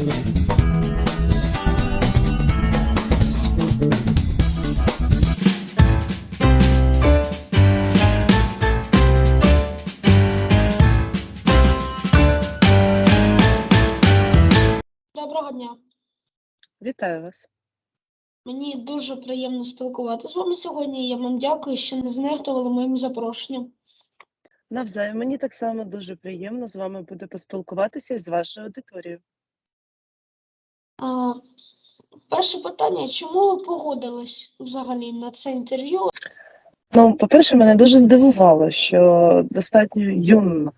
Доброго дня. Вітаю вас. Мені дуже приємно спілкуватися з вами сьогодні. Я вам дякую, що не знехтували моїм запрошенням. Навзаєм мені так само дуже приємно з вами буде поспілкуватися і з вашою аудиторією. Перше питання: чому ви погодились взагалі на це інтерв'ю? Ну, по-перше, мене дуже здивувало, що достатньо юна,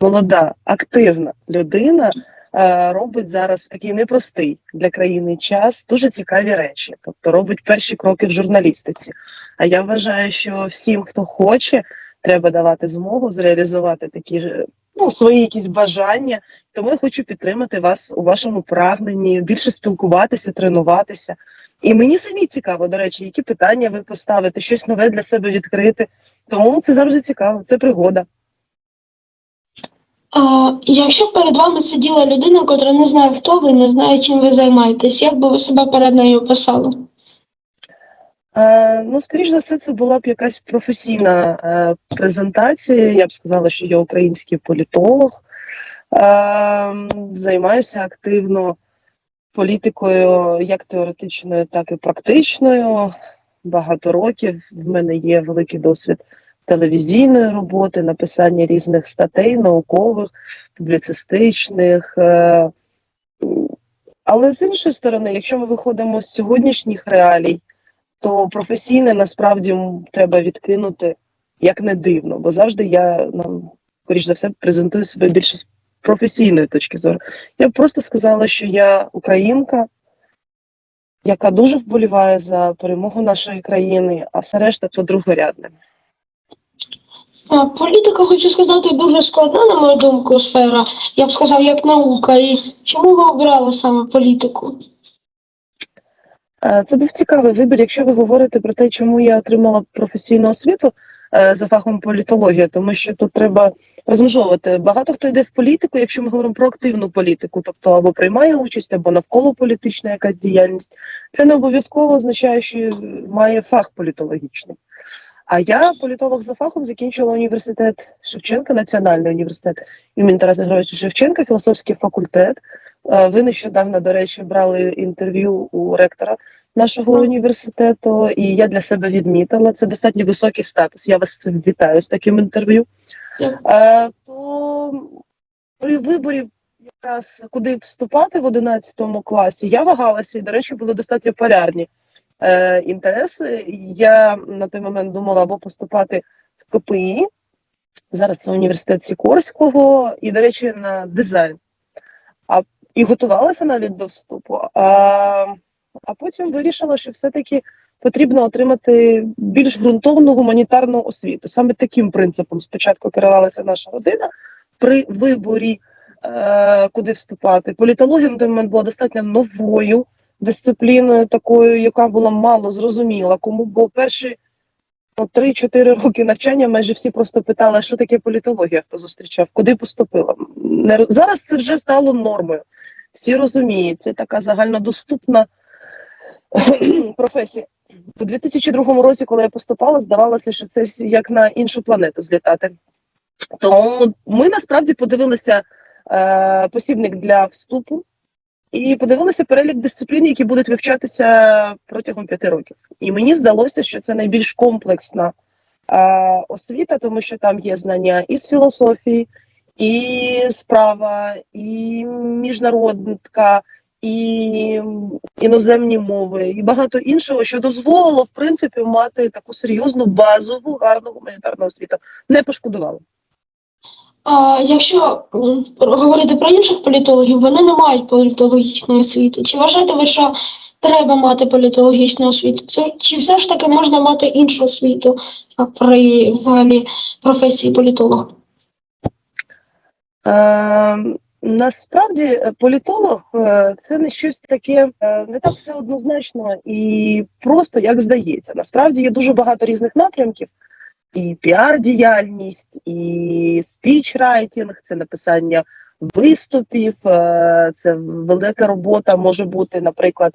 молода, активна людина е, робить зараз в такий непростий для країни час дуже цікаві речі, тобто робить перші кроки в журналістиці. А я вважаю, що всім, хто хоче, треба давати змогу зреалізувати такі ж, ну, свої якісь бажання. Тому я хочу підтримати вас у вашому прагненні, більше спілкуватися, тренуватися. І мені самі цікаво, до речі, які питання ви поставите, щось нове для себе відкрити. Тому це завжди цікаво, це пригода. А, якщо перед вами сиділа людина, котра не знає, хто ви, не знає, чим ви займаєтесь, як би ви себе перед нею описали? Е, ну, скоріш за все, це була б якась професійна е, презентація. Я б сказала, що я український політолог, е, займаюся активно політикою, як теоретичною, так і практичною. Багато років в мене є великий досвід телевізійної роботи, написання різних статей, наукових, публіцистичних. Але з іншої сторони, якщо ми виходимо з сьогоднішніх реалій, то професійне насправді треба відкинути як не дивно, бо завжди я ну, скоріш за все презентую себе більше з професійної точки зору. Я б просто сказала, що я українка, яка дуже вболіває за перемогу нашої країни, а все решта то другорядне. Політика, хочу сказати, дуже складна, на мою думку, сфера. Я б сказав, як наука. І чому ви обрали саме політику? Е, Це був цікавий вибір. Якщо ви говорите про те, чому я отримала професійну освіту е, за фахом політологія, тому що тут треба розмежовувати. Багато хто йде в політику, якщо ми говоримо про активну політику, тобто або приймає участь, або навколо політична якась діяльність. Це не обов'язково означає, що має фах політологічний. А я політолог за фахом закінчила університет Шевченка, Національний університет імені Тараса Григоровича Шевченка, філософський факультет. Е, Ви нещодавно, до речі, брали інтерв'ю у ректора нашого університету, і я для себе відмітила. Це достатньо високий статус. Я вас з цим вітаю з таким інтерв'ю. Е, То при виборі, якраз куди вступати в 11 класі, я вагалася, і, до речі, були достатньо полярні е, інтереси. Я на той момент думала або поступати в КПІ. Зараз це університет Сікорського, і, до речі, на дизайн. А і готувалася навіть до вступу. А, а потім вирішила, що все-таки потрібно отримати більш ґрунтовну гуманітарну освіту. Саме таким принципом спочатку керувалася наша родина при виборі, е, куди вступати. Політологія на той момент була достатньо новою дисципліною, такою, яка була мало зрозуміла, кому бо перші ну, 3-4 роки навчання майже всі просто питали, що таке політологія, хто зустрічав, куди поступила. Не, зараз це вже стало нормою. Всі розуміють, це така загальнодоступна професія. У 2002 році, коли я поступала, здавалося, що це як на іншу планету злітати. Тому ми насправді подивилися е, посібник для вступу і подивилися перелік дисциплін, які будуть вивчатися протягом п'яти років. І мені здалося, що це найбільш комплексна е, освіта, тому що там є знання і з філософії, і справа, і міжнародка, і іноземні мови, і багато іншого, що дозволило в принципі мати таку серйозну базову гарну гуманітарну освіту. Не пошкодувало. А якщо говорити про інших політологів, вони не мають політологічної освіти. Чи вважаєте ви, що треба мати політологічну освіту? Це, чи все ж таки можна мати іншу освіту при взагалі професії політолога? Е, насправді е, політолог е, це не щось таке е, не так все однозначно і просто як здається. Насправді є дуже багато різних напрямків. І піар-діяльність, і спічрайтінг, це написання виступів. Це велика робота може бути, наприклад,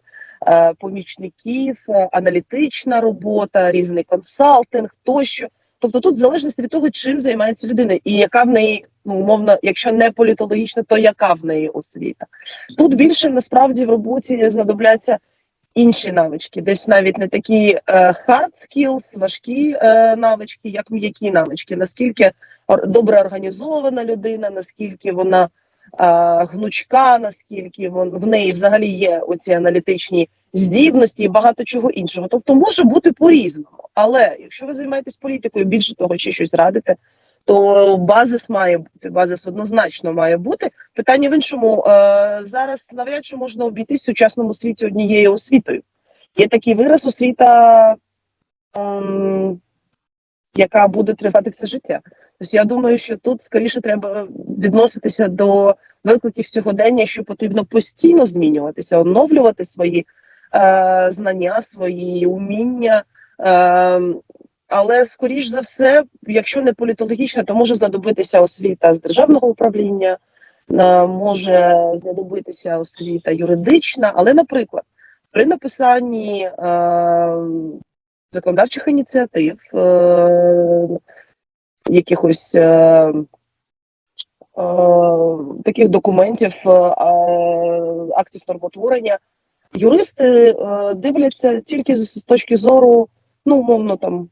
помічників, аналітична робота, різний консалтинг тощо. Тобто тут в залежності від того, чим займається людина, і яка в неї ну, умовно, якщо не політологічна, то яка в неї освіта. Тут більше насправді в роботі знадобляться інші навички, десь навіть не такі е, hard skills, важкі е, навички, як м'які навички. Наскільки добре організована людина, наскільки вона е, гнучка, наскільки вон, в неї взагалі є оці аналітичні здібності і багато чого іншого. Тобто може бути по-різному. Але якщо ви займаєтесь політикою, більше того, чи щось радите, то базис має бути, базис однозначно має бути. Питання в іншому е, зараз навряд чи можна обійтись в сучасному світі однією освітою. Є такий вираз освіта, ем, яка буде тривати все життя. Тобто я думаю, що тут скоріше треба відноситися до викликів сьогодення, що потрібно постійно змінюватися, оновлювати свої е, знання, свої уміння. Е, але скоріш за все, якщо не політологічна, то може знадобитися освіта з державного управління, е, може знадобитися освіта юридична. Але, наприклад, при написанні е, законодавчих ініціатив, е, якихось е, е, таких документів, е, актів нормотворення, юристи е, дивляться тільки з, з точки зору, ну, умовно, там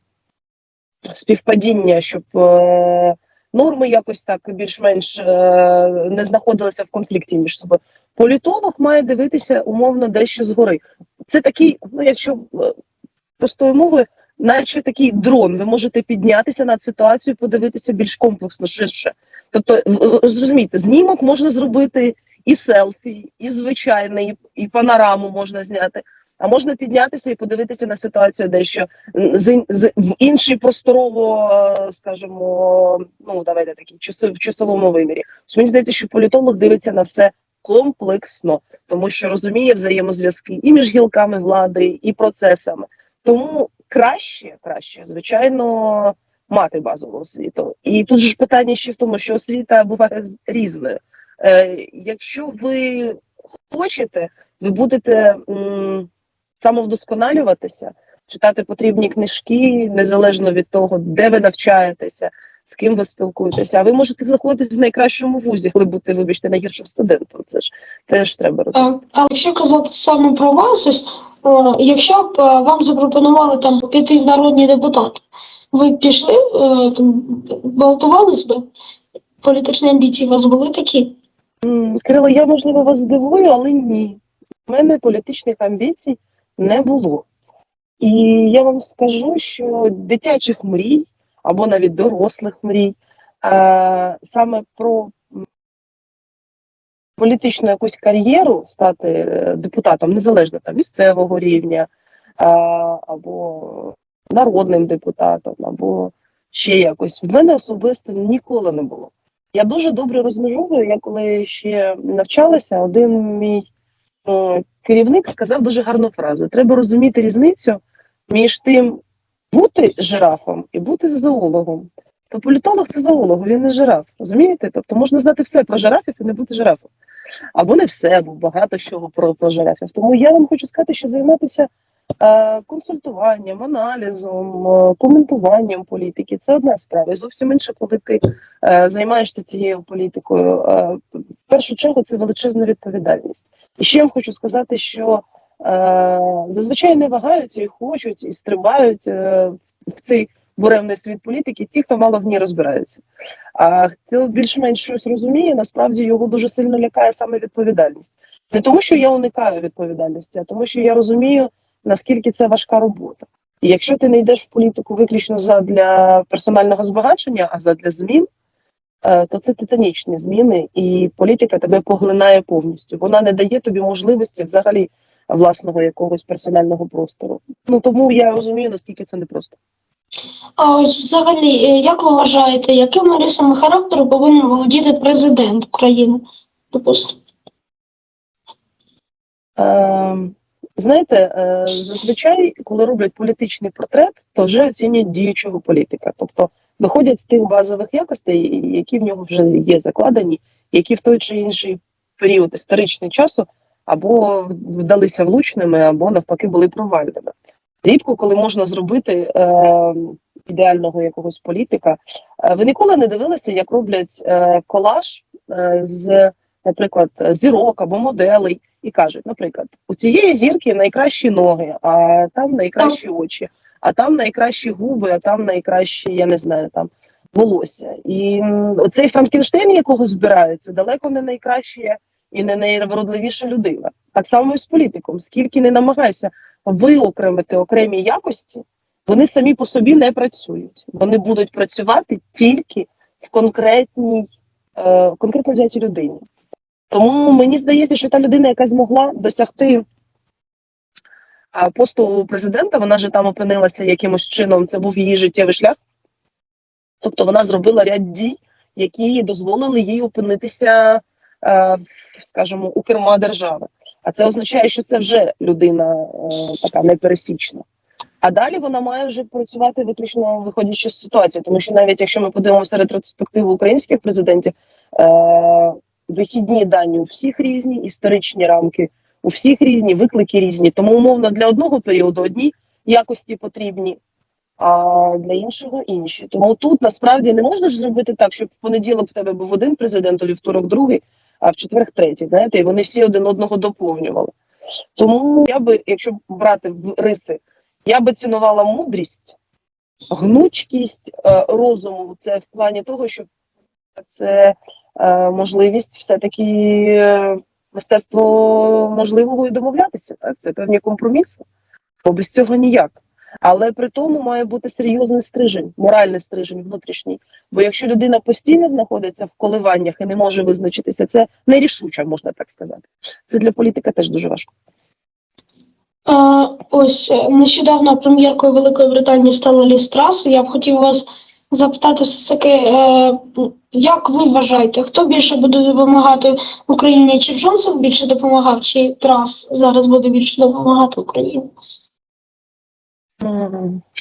співпадіння, щоб е, норми якось так більш-менш е, не знаходилися в конфлікті між собою. Політолог має дивитися умовно дещо згори. Це такий, ну якщо е, простою мовою, наче такий дрон. Ви можете піднятися над ситуацією, подивитися більш комплексно, ширше. Тобто, е, е, зрозумійте, знімок можна зробити і селфі, і звичайний, і панораму можна зняти. А можна піднятися і подивитися на ситуацію дещо з, з в інший просторово, е, скажімо, ну давайте такі в часовому вимірі. Мені здається, що політолог дивиться на все комплексно, тому що розуміє взаємозв'язки і між гілками влади, і процесами. Тому краще, краще, звичайно, мати базову освіту. І тут ж питання ще в тому, що освіта буває різною. Е, якщо ви хочете, ви будете м, самовдосконалюватися, читати потрібні книжки, незалежно від того, де ви навчаєтеся, з ким ви спілкуєтеся. А ви можете знаходитися в найкращому вузі, коли бути, вибачте, найгіршим студентом. Це ж теж треба розуміти. Так, але якщо казати саме про вас, ось, о, якщо б е, вам запропонували там піти в народні депутати, ви б пішли, е, там, балотувались би? Політичні амбіції у вас були такі? Кирило, я можливо вас здивую, але ні. У мене політичних амбіцій не було. І я вам скажу, що дитячих мрій або навіть дорослих мрій е, саме про політичну якусь кар'єру стати е, депутатом, незалежно там місцевого рівня, е, або народним депутатом, або ще якось. В мене особисто ніколи не було. Я дуже добре розмежовую. Я коли ще навчалася, один мій керівник сказав дуже гарну фразу: треба розуміти різницю між тим бути жирафом і бути зоологом. То політолог це зоолог, він не жираф. Розумієте? Тобто можна знати все про жирафів і не бути жирафом. Або не все, або багато чого про, про жирафів. Тому я вам хочу сказати, що займатися е, консультуванням, аналізом, е, коментуванням політики це одна справа. І зовсім інше, коли ти е, займаєшся цією політикою. Е, в першу чергу це величезна відповідальність. І ще я хочу сказати, що е, зазвичай не вагаються і хочуть, і стрибають е, в цей буремний світ політики ті, хто мало в ній розбираються. А хто більш-менш щось розуміє, насправді його дуже сильно лякає саме відповідальність. Не тому, що я уникаю відповідальності, а тому, що я розумію, наскільки це важка робота. І якщо ти не йдеш в політику виключно задля персонального збагачення, а задля змін, е, то це титанічні зміни, і політика тебе поглинає повністю. Вона не дає тобі можливості взагалі власного якогось персонального простору. Ну тому я розумію, наскільки це непросто. А ось взагалі, е, як ви вважаєте, якими рисами характеру повинен володіти президент України? Допустимо. Е, знаєте, е, зазвичай, коли роблять політичний портрет, то вже оцінюють діючого політика. Тобто виходять з тих базових якостей, які в нього вже є закладені, які в той чи інший період історичний часу або вдалися влучними, або навпаки були провальними. Рідко коли можна зробити е, ідеального якогось політика. Е, ви ніколи не дивилися, як роблять е, колаж е, з, наприклад, зірок або моделей, і кажуть, наприклад, у цієї зірки найкращі ноги, а там найкращі очі, а там найкращі губи, а там найкращі, я не знаю, там волосся. І м, оцей Франкенштейн, якого збирають, це далеко не найкраща і не найвродливіша людина. Так само і з політиком. Скільки не намагайся виокремити окремі якості, вони самі по собі не працюють. Вони будуть працювати тільки в конкретній, е, конкретно взятій людині. Тому мені здається, що та людина, яка змогла досягти посту президента, вона же там опинилася якимось чином, це був її життєвий шлях. Тобто вона зробила ряд дій, які дозволили їй опинитися, скажімо, у керма держави. А це означає, що це вже людина е, така непересічна. А далі вона має вже працювати виключно виходячи з ситуації, тому що навіть якщо ми подивимося ретроспективу українських президентів, е, вихідні дані у всіх різні, історичні рамки у всіх різні, виклики різні. Тому умовно для одного періоду одні якості потрібні, а для іншого інші. Тому тут насправді не можна ж зробити так, щоб в понеділок в тебе був один президент, у вівторок другий, а в четверг третій. Знаєте, і вони всі один одного доповнювали. Тому я би, якщо брати риси, я би цінувала мудрість, гнучкість е, розуму. Це в плані того, що це можливість все-таки е, мистецтво можливого і домовлятися. Так? Це певні компроміси, бо без цього ніяк. Але при тому має бути серйозний стрижень, моральний стрижень внутрішній. Бо якщо людина постійно знаходиться в коливаннях і не може визначитися, це нерішуча, можна так сказати. Це для політика теж дуже важко. Е, ось е, нещодавно прем'єркою Великої Британії стала Ліз Трас. Я б хотів вас запитати все таки, е, як ви вважаєте, хто більше буде допомагати Україні? Чи Джонсон більше допомагав, чи Трас зараз буде більше допомагати Україні?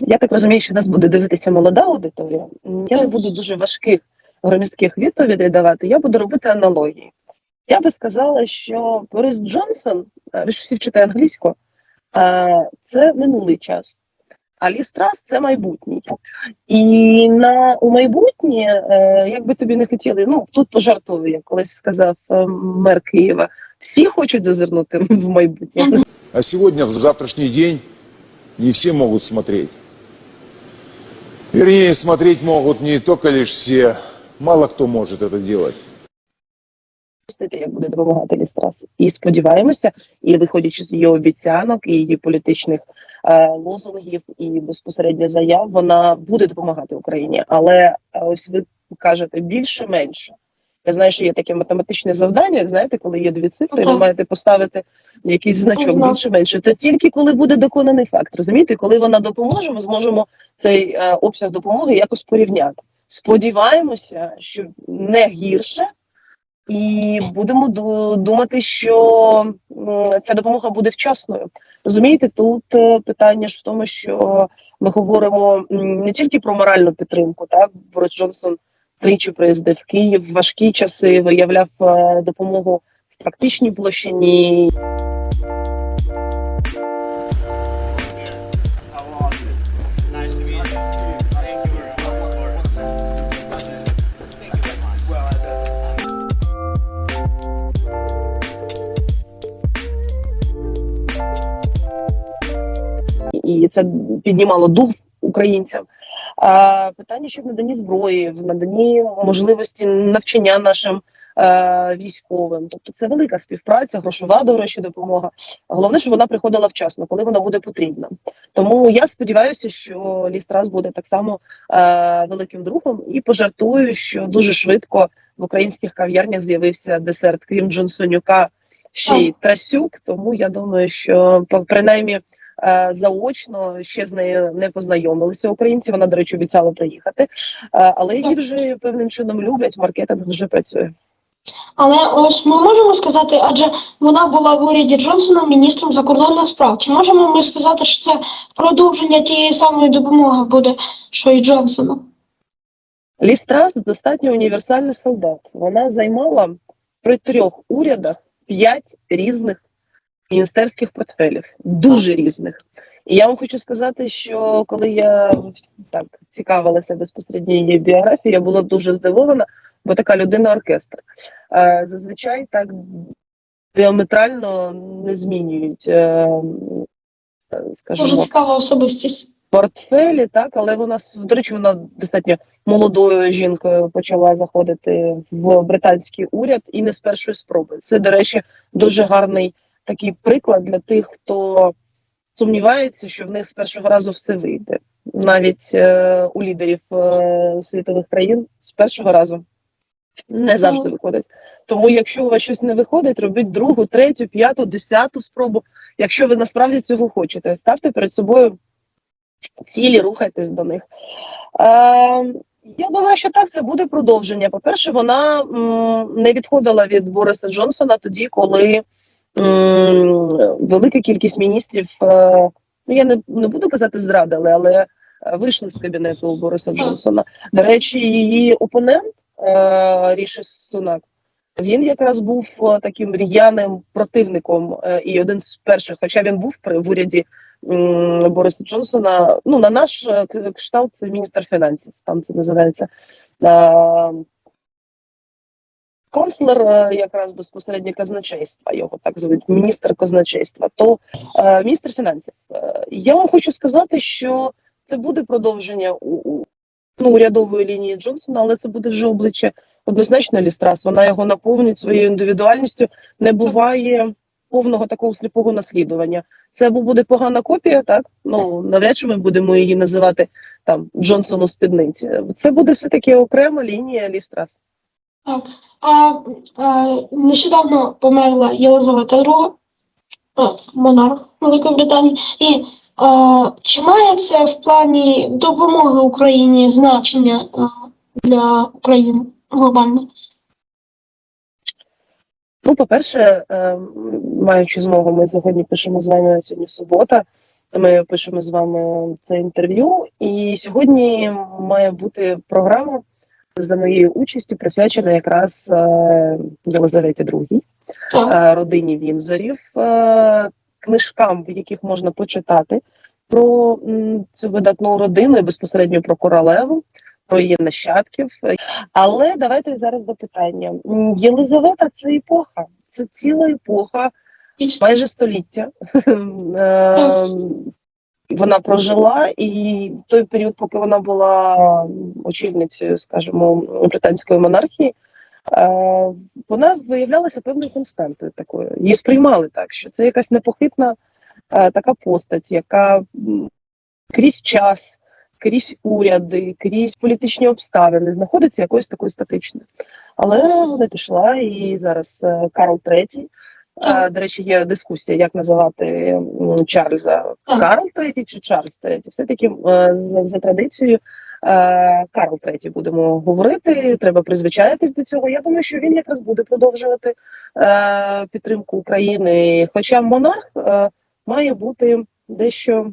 Я так розумію, що нас буде дивитися молода аудиторія. Я не буду дуже важких громістких відповідей давати. Я буду робити аналогії. Я би сказала, що Борис Джонсон, е, ви ж всі вчите англійську, е, це минулий час. А Лі Страс це майбутній. І на у майбутнє, е, як би тобі не хотіли, ну тут пожартую, як колись сказав е, мер Києва, всі хочуть зазирнути в майбутнє. А сегодня, в завтрашний день, не все могут смотреть. Вернее, смотреть могут не только лишь все, мало кто может это делать. Як буде допомагати Лістрас. І сподіваємося, і виходячи з її обіцянок і її політичних лозунгів і безпосередньо заяв, вона буде допомагати Україні. Але е, ось ви кажете більше-менше. Я знаю, що є таке математичне завдання. Знаєте, коли є дві цифри, ви маєте поставити якийсь значок більше-менше. То тільки коли буде доконаний факт, розумієте, коли вона допоможе, ми зможемо цей е, обсяг допомоги якось порівняти. Сподіваємося, що не гірше, і будемо думати, що ця допомога буде вчасною. Розумієте, тут е, питання ж в тому, що ми говоримо не тільки про моральну підтримку. Так, Борис Джонсон тричі приїздив в Київ важкі часи, виявляв е, допомогу в практичній площині. І це піднімало дух українцям. А питання ще в наданні зброї, в наданні можливості навчання нашим е, військовим. Тобто це велика співпраця, грошова до речі, допомога. Головне, щоб вона приходила вчасно, коли вона буде потрібна. Тому я сподіваюся, що Лістрас буде так само е, великим другом і пожартую, що дуже швидко в українських кав'ярнях з'явився десерт, крім Джонсонюка, ще й Трасюк. Тому я думаю, що принаймні заочно ще з нею не познайомилися українці. Вона, до речі, обіцяла приїхати, Е, але її вже певним чином люблять. Маркетинг вже працює. Але ось ми можемо сказати, адже вона була в уряді Джонсона міністром закордонних справ. Чи можемо ми сказати, що це продовження тієї самої допомоги буде, що і Джонсону? Ліз Трас достатньо універсальний солдат. Вона займала при трьох урядах п'ять різних міністерських портфелів, дуже різних. І я вам хочу сказати, що коли я так цікавилася безпосередньо її біографією, я була дуже здивована, бо така людина оркестр. Е, Зазвичай так діаметрально не змінюють, е, скажімо, Дуже цікава особистість. портфелі, так, але вона до речі, вона достатньо молодою жінкою почала заходити в британський уряд і не з першої спроби. Це, до речі, дуже гарний такий приклад для тих, хто сумнівається, що в них з першого разу все вийде. Навіть е, у лідерів е, світових країн з першого разу не завжди Ну. виходить. Тому, якщо у вас щось не виходить, робіть другу, третю, п'яту, десяту спробу. Якщо ви насправді цього хочете, ставте перед собою цілі, рухайтесь до них. Е, я думаю, що так, це буде продовження. По-перше, вона м, не відходила від Бориса Джонсона тоді, коли велика кількість міністрів, е, ну я не, не буду казати зрадили, але е, вийшли з кабінету Бориса Джонсона. До речі, її опонент е, Ріші Сунак. Він якраз був таким р'яним противником і один з перших, хоча він був при в уряді Бориса Джонсона. Ну на наш кшталт це міністр фінансів. Там це називається канцлер, е, якраз безпосередньо казначейства. Його так звуть міністр казначейства. То е, міністр фінансів. Е, я вам хочу сказати, що це буде продовження у ну, урядової лінії Джонсона, але це буде вже обличчя однозначно Лістрас. Вона його наповнить своєю індивідуальністю. Не буває повного такого сліпого наслідування. Це або буде погана копія, так ну навряд чи ми будемо її називати там Джонсону спідниці. Це буде все таки окрема лінія Лістрас. Так. А, а нещодавно померла Єлизавета II, монарх Великої Британії. І а, чи має це в плані допомоги Україні значення для України глобально? Ну, по-перше, е, маючи змогу, ми сьогодні пишемо з вами сьогодні субота. Ми пишемо з вами це інтерв'ю, і сьогодні має бути програма за моєю участю, присвячена якраз е, Єлизаветі II, е, родині Вінзорів, е, книжкам, в яких можна почитати про цю видатну родину і безпосередньо про королеву, про її нащадків. Але давайте зараз до питання. Єлизавета це епоха, це ціла епоха, майже століття. Вона прожила, і той період, поки вона була очільницею, скажімо, британської монархії, е, вона виявлялася певною константою такою. Її сприймали так, що це якась непохитна е, така постать, яка крізь час, крізь уряди, крізь політичні обставини знаходиться якоюсь такою статичною. Але вона пішла, і зараз е, Карл III, е, до речі, є дискусія, як називати Чарльза Карл III чи Чарльз III. Все-таки е, за, за традицією е, Карл III будемо говорити. Треба призвичаїтись до цього. Я думаю, що він якраз буде продовжувати підтримку України. Хоча монарх має бути дещо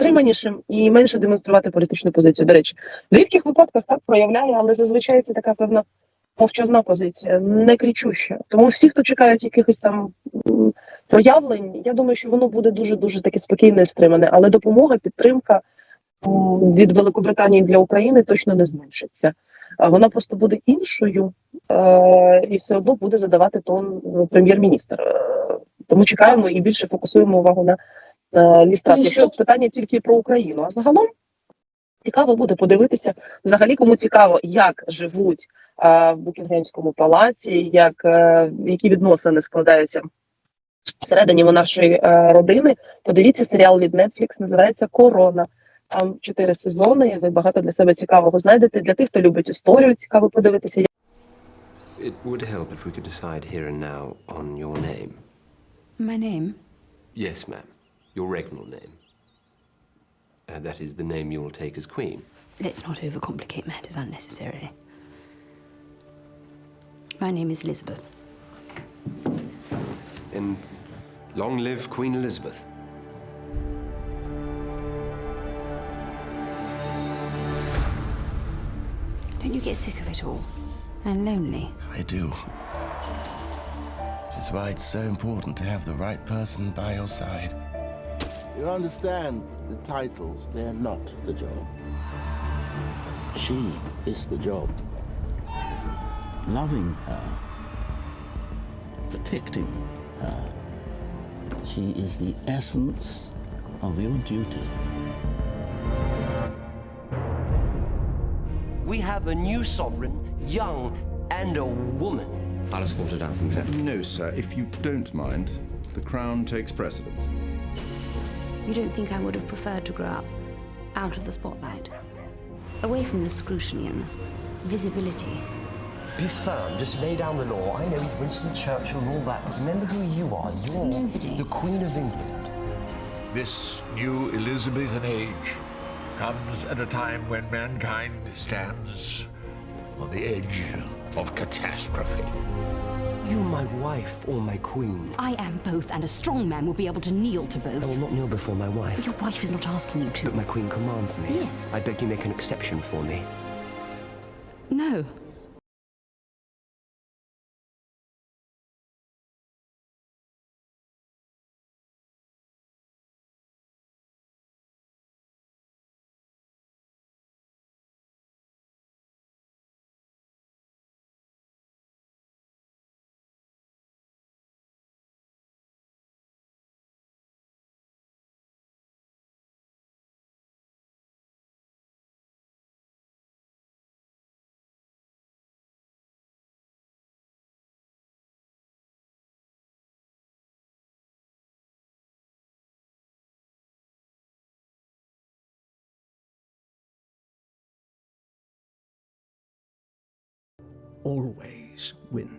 стриманішим і менше демонструвати політичну позицію. До речі, в рідких випадках так проявляє, але зазвичай це така певна мовчазна позиція, не кричуща. Тому всі, хто чекають якихось там проявлень, я думаю, що воно буде дуже дуже таке спокійне і стримане. Але допомога, підтримка від Великобританії для України точно не зменшиться. Вона просто буде іншою е, і все одно буде задавати тон прем'єр-міністр. Е, Тому чекаємо і більше фокусуємо увагу на е, лістрат. Якщо питання тільки про Україну, а загалом цікаво буде подивитися взагалі, кому цікаво, як живуть е, в Букінгемському палаці, як е, які відносини складаються всередині монаршої е, родини. Подивіться серіал від Netflix, називається Корона. Там чотири сезони. і Ви багато для себе цікавого знайдете. Для тих, хто любить історію, цікаво подивитися. It would help if we could decide here and now on your name. My name? Yes, ma'am. Your regnal name. Uh, that is the name you will take as queen. Let's not overcomplicate matters unnecessarily. My name is Elizabeth. Then long live Queen Elizabeth. Don't you you get sick of it all? And lonely? I do. Which is why it's so important to have the right person by your side. You understand the titles, they're not the job. She is the job. Loving her, protecting her. She is the essence of your duty. We have a new sovereign, young and a woman. I'll escort her down from here. No, sir. If you don't mind, the crown takes precedence. You don't think I would have preferred to grow up out of the spotlight? Away from the scrutiny and the visibility? Be firm, just lay down the law. I know he's Winston Churchill and all that, but remember who you are. You're Nobody. the Queen of England. This new Elizabethan age comes at a time when mankind stands on the edge of catastrophe. You my wife or my queen. I am both, and a strong man will be able to kneel to both. I will not kneel before my wife. Your wife is not asking you to. But my queen commands me. Yes. I beg you make an exception for me. No. always win.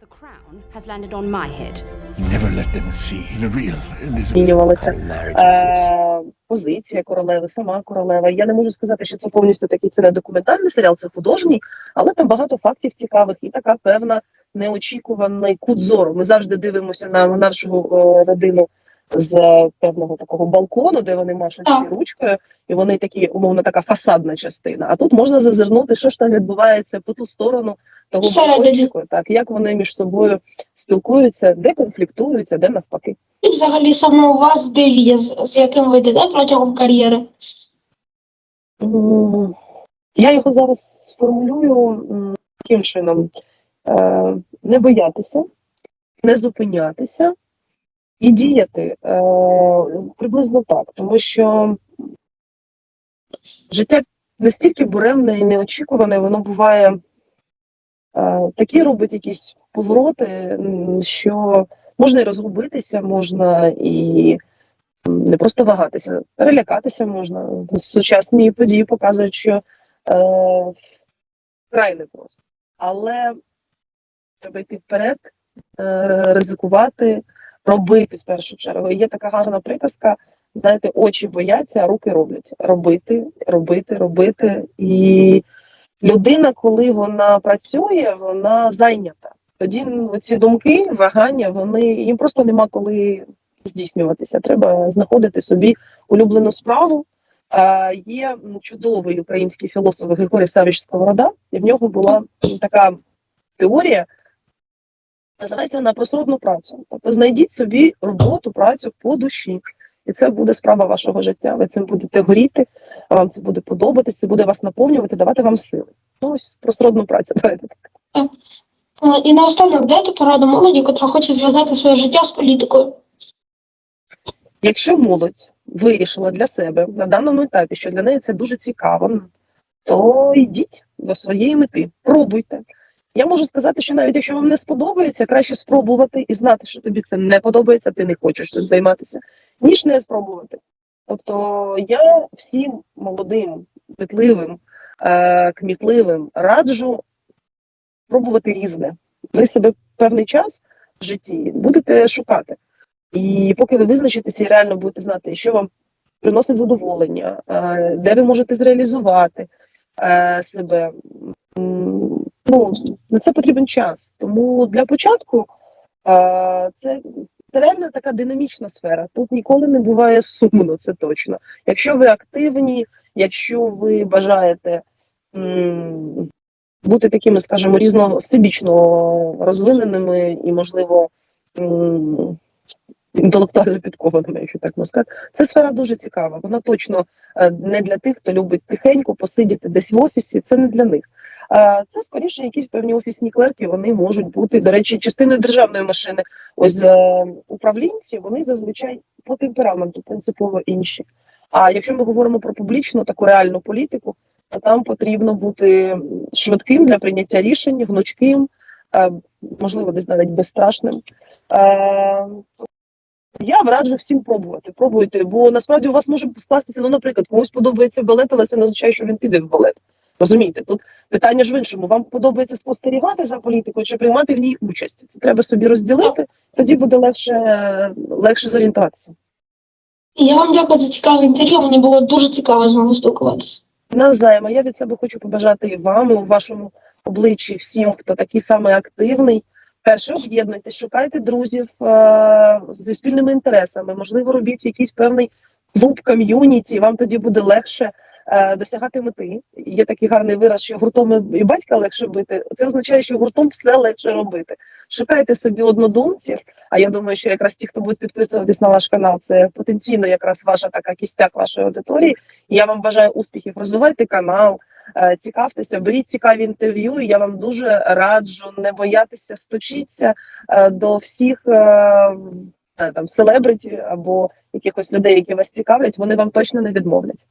The crown has landed on my head. Never let them see the real Elizabeth. Marriages. Позиція королеви, сама королева. Я не можу сказати, що це повністю такий це не документальний серіал, це художній, але там багато фактів цікавих і така певна неочікуваний кут зору. Ми завжди дивимося на монаршого е, родину з певного такого балкону, де вони машуть ручкою, і вони такі, умовно, така фасадна частина. А тут можна зазирнути, що ж там відбувається по ту сторону того балкончику, так як вони між собою спілкуються, де конфліктуються, де навпаки. І взагалі саме у вас девіз, з яким ви йдете протягом кар'єри. Я його зараз сформулюю таким чином: Е, не боятися, не зупинятися і діяти е, приблизно так, тому що життя настільки буремне і неочікуване, воно буває такі робить якісь повороти, що можна і розгубитися, можна і не просто вагатися, перелякатися можна. Сучасні події показують, що е, вкрай непросто. Але треба йти вперед, е, ризикувати, робити в першу чергу. Є така гарна приказка: знаєте, очі бояться, а руки роблять. Робити, робити, робити. І людина, коли вона працює, вона зайнята. Тоді ну, ці думки, вагання, вони їм просто нема коли здійснюватися. Треба знаходити собі улюблену справу. Є чудовий український філософ Григорій Савіч Сковорода, і в нього була така теорія, називається вона про сродну працю. Тобто знайдіть собі роботу, працю по душі. І це буде справа вашого життя. Ви цим будете горіти, вам це буде подобатися, це буде вас наповнювати, давати вам сили. Ну, ось про сродну працю. Давайте так. Е, І наостанок дайте пораду молоді, котра хоче зв'язати своє життя з політикою. Якщо молодь вирішила для себе на даному етапі, що для неї це дуже цікаво, то йдіть до своєї мети, пробуйте. Я можу сказати, що навіть якщо вам не сподобається, краще спробувати і знати, що тобі це не подобається, ти не хочеш цим займатися, ніж не спробувати. Тобто я всім молодим, питливим, е, кмітливим раджу пробувати різне. Ви себе певний час в житті будете шукати. І поки ви визначитеся і реально будете знати, що вам приносить задоволення, е, де ви можете зреалізувати е, себе, Ну, на це потрібен час. Тому для початку це, це реально така динамічна сфера. Тут ніколи не буває сумно, це точно. Якщо ви активні, якщо ви бажаєте м, бути такими, скажімо, різно всебічно розвиненими і, можливо, м, інтелектуально підкованими, якщо так можна сказати, це сфера дуже цікава. Вона точно е, не для тих, хто любить тихенько посидіти десь в офісі. Це не для них. Е, Це скоріше якісь певні офісні клерки. Вони можуть бути, до речі, частиною державної машини. Ось е, управлінці вони зазвичай по темпераменту принципово інші. А якщо ми говоримо про публічну таку реальну політику, то там потрібно бути швидким для прийняття рішень, гнучким, е, можливо, десь навіть безстрашним. Я б раджу всім пробувати. Пробуйте, бо насправді у вас може скластися, ну, наприклад, комусь подобається балет, але це не означає, що він піде в балет. Розумієте, тут питання ж в іншому. Вам подобається спостерігати за політикою чи приймати в ній участь? Це треба собі розділити, тоді буде легше, легше зорієнтуватися. Я вам дякую за цікаве інтерв'ю. Мені було дуже цікаво з вами спілкуватися. Навзаєм, а я від себе хочу побажати і вам, і у вашому обличчі всім, хто такий самий активний. Перше, об'єднуйтесь, шукайте друзів е- зі спільними інтересами. Можливо, робіть якийсь певний клуб ком'юніті, вам тоді буде легше досягати мети. Є такий гарний вираз, що гуртом і батька легше бити. Це означає, що гуртом все легше робити. Шукайте собі однодумців. А я думаю, що якраз ті, хто будуть підписуватись на ваш канал, це потенційно якраз ваша така кістяк вашої аудиторії. Я вам бажаю успіхів. Розвивайте канал, е, цікавтеся, беріть цікаві інтерв'ю. Я вам дуже раджу не боятися, стучіться е, до всіх е, е, там селебриті або якихось людей, які вас цікавлять. Вони вам точно не відмовлять.